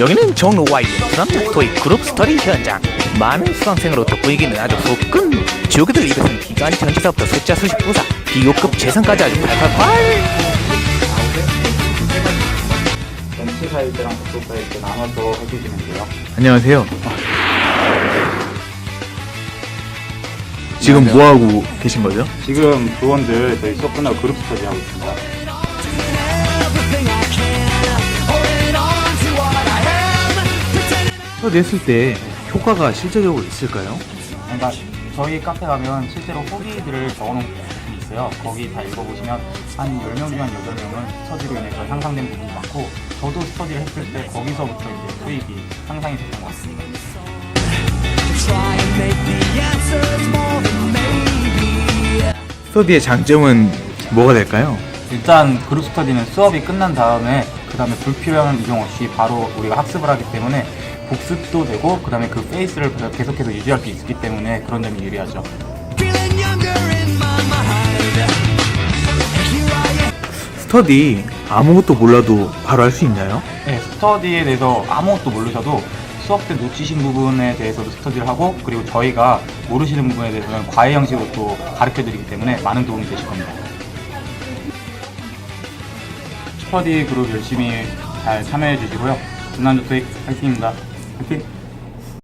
여기는 Y의 수험자 토익 그룹 스터디 현장 많은 수강생으로부터 보이기는 아주 후끈 지옥에들 입에서는 기간 전체서부터 숫자 수식 부사 비교급 재산까지 아주 팔팔팔 나눠서 해주시면 돼요. 안녕하세요. 지금 뭐 하고 계신 거죠? 지금 조원들 저희 수업 끝나고 그룹 스터디 하고 있습니다. 했을 때 효과가 실제적으로 있을까요? 그러니까 저희 카페 가면 실제로 후기들을 적어놓은 부분이 있어요. 거기 다 읽어보시면 한 10명 중 한 8명은 스터디로 인해서 향상된 부분이 많고 저도 스터디를 했을 때 거기서부터 이제 수익이 상상이 됐던 것 같습니다. 스터디의 장점은 뭐가 될까요? 일단 그룹 스터디는 수업이 끝난 다음에 그 다음에 불필요한 이용 없이 바로 우리가 학습을 하기 때문에 복습도 되고 그 다음에 그 페이스를 계속해서 유지할 수 있기 때문에 그런 점이 유리하죠. 스터디 아무것도 몰라도 바로 할 수 있나요? 네, 스터디에 대해서 아무것도 모르셔도 수업 때 놓치신 부분에 대해서도 스터디를 하고 그리고 저희가 모르시는 부분에 대해서는 과외 형식으로 또 가르쳐 드리기 때문에 많은 도움이 되실 겁니다. 스터디 그룹 열심히 잘 참여해 주시고요. 준난조 토익 화이팅입니다. 화이팅!